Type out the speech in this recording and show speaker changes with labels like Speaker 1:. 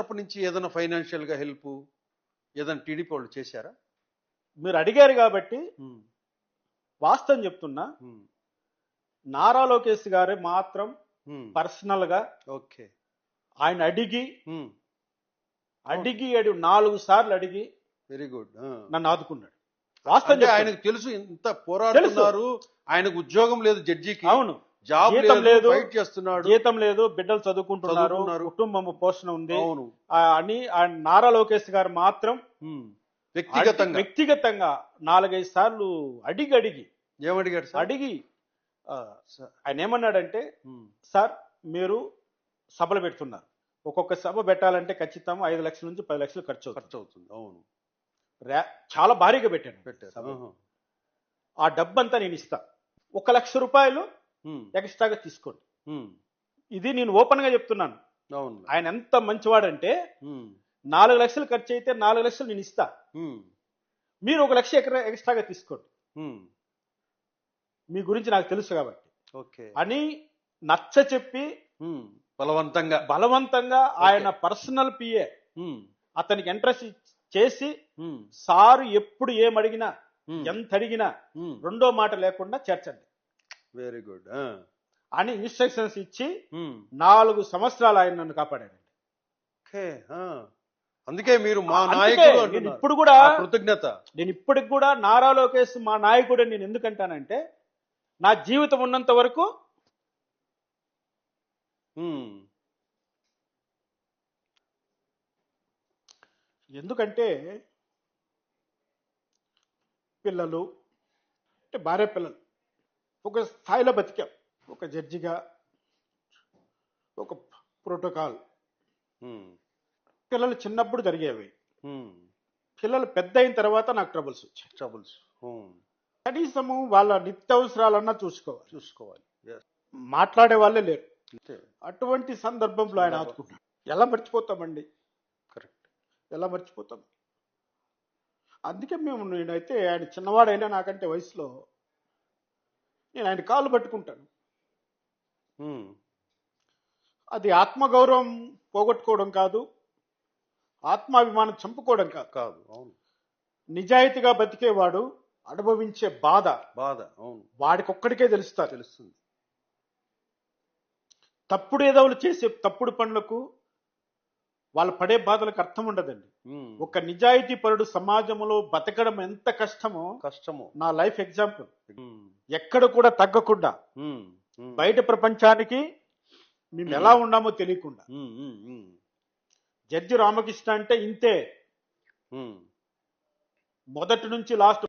Speaker 1: తరపు నుంచి ఏదైనా ఫైనాన్షియల్గా హెల్ప్ ఏదైనా టీడీపీ వాళ్ళు చేశారా?
Speaker 2: మీరు అడిగారు కాబట్టి వాస్తవం చెప్తున్నా. నారా లోకేష్ గారు మాత్రం పర్సనల్గా
Speaker 1: ఓకే.
Speaker 2: ఆయన అడిగి అడిగి అడి నాలుగు సార్లు అడిగి
Speaker 1: వెరీ గుడ్.
Speaker 2: నన్ను ఆదుకున్నాడు. వాస్తవం.
Speaker 1: ఆయనకు తెలుసు ఇంత పోరాడుతున్నారు. ఆయనకు ఉద్యోగం లేదు జడ్జికి.
Speaker 2: అవును.
Speaker 1: జాబ్
Speaker 2: జీతం
Speaker 1: లేదు. ఫైట్ చేస్తున్నాడు.
Speaker 2: జీతం లేదు బిడ్డలు చదువుకుంటున్నారు. కుటుంబం పోషణ ఉంది.
Speaker 1: అవును.
Speaker 2: అని నారా లోకేష్ గారు మాత్రం.
Speaker 1: వ్యక్తిగతంగా.
Speaker 2: వ్యక్తిగతంగా నాలుగైదు సార్లు అడిగి అడిగి
Speaker 1: ఏమడిగాడు సార్?
Speaker 2: అడిగి ఆయన ఏమన్నాడంటే సార్ మీరు సభలు పెడుతున్నారు. ఒక్కొక్క సభ పెట్టాలంటే ఖచ్చితంగా ఐదు లక్షల నుంచి పది లక్షలు ఖర్చు
Speaker 1: ఖర్చు అవుతుంది అవును
Speaker 2: చాలా భారీగా పెట్టాను
Speaker 1: పెట్టారు.
Speaker 2: ఆ డబ్బంతా నేను ఇస్తా. ఒక లక్ష రూపాయలు ఎక్స్ట్రాగా తీసుకోండి. ఇది నేను ఓపెన్గా చెప్తున్నాను ఆయన ఎంత మంచివాడంటే నాలుగు లక్షలు ఖర్చు అయితే నాలుగు లక్షలు నేను ఇస్తా. మీరు ఒక లక్ష ఎకరా ఎక్స్ట్రాగా తీసుకోండి. మీ గురించి నాకు తెలుసు కాబట్టి.
Speaker 1: ఓకే.
Speaker 2: అని నచ్చ చెప్పి
Speaker 1: బలవంతంగా.
Speaker 2: బలవంతంగా ఆయన పర్సనల్ పిఏ అతనికి ఇంట్రెస్ట్ చేసి సారు ఎప్పుడు ఏం అడిగినా ఎంత అడిగినా రెండో మాట లేకుండా చేర్చండి.
Speaker 1: వెరీ గుడ్ ఆ,
Speaker 2: అని ఇన్స్ట్రక్షన్స్ ఇచ్చి
Speaker 1: ఉమ్,
Speaker 2: నాలుగు సంవత్సరాలు ఆయన నన్ను కాపాడాడు
Speaker 1: ఓకే ఆ. అందుకే మీరు మా నాయకుడు.
Speaker 2: ఇప్పుడు కూడా
Speaker 1: కృతజ్ఞత.
Speaker 2: నేను ఇప్పటికి కూడా నారా లోకేష్ మా నాయకుడు నేను ఎందుకంటానంటే నా జీవితం ఉన్నంత వరకు
Speaker 1: ఉమ్,
Speaker 2: ఎందుకంటే పిల్లలు అంటే భార్య పిల్లలు ఒక స్థాయిలో బతికాం. ఒక జడ్జిగా ఒక ప్రోటోకాల్. పిల్లలు చిన్నప్పుడు జరిగేవి. పిల్లలు పెద్ద అయిన తర్వాత నాకు ట్రబుల్స్ వచ్చాయి.
Speaker 1: ట్రబుల్స్.
Speaker 2: కనీసము వాళ్ళ నిత్యావసరాలన్నా చూసుకోవాలి.
Speaker 1: చూసుకోవాలి.
Speaker 2: మాట్లాడే వాళ్ళే లేరు. అటువంటి సందర్భంలో ఆయన ఆదుకుంటాడు ఎలా మర్చిపోతామండి?
Speaker 1: కరెక్ట్.
Speaker 2: ఎలా మర్చిపోతాం? అందుకే మేము నేనైతే ఆయన చిన్నవాడైనా నాకంటే వయసులో నేను ఆయన కాళ్ళు పట్టుకుంటాను. అది ఆత్మగౌరవం పోగొట్టుకోవడం కాదు ఆత్మాభిమానం చంపుకోవడం కాదు.
Speaker 1: కాదు అవును.
Speaker 2: నిజాయితీగా బతికేవాడు అనుభవించే బాధ.
Speaker 1: బాధ అవును.
Speaker 2: వాడికొక్కడికే తెలుస్తారు.
Speaker 1: తెలుస్తుంది.
Speaker 2: తప్పుడు ఏదోలు చేసే తప్పుడు పనులకు వాళ్ళు పడే బాధలకు అర్థం ఉండదండి. ఒక నిజాయితీ పరుడు సమాజంలో బతకడం ఎంత కష్టమో
Speaker 1: కష్టము.
Speaker 2: నా లైఫ్ ఎగ్జాంపుల్. ఎక్కడ కూడా తగ్గకుండా బయట ప్రపంచానికి మేము ఎలా ఉన్నామో తెలియకుండా. జడ్జి రామకృష్ణ అంటే ఇంతే. మొదటి నుంచి లాస్ట్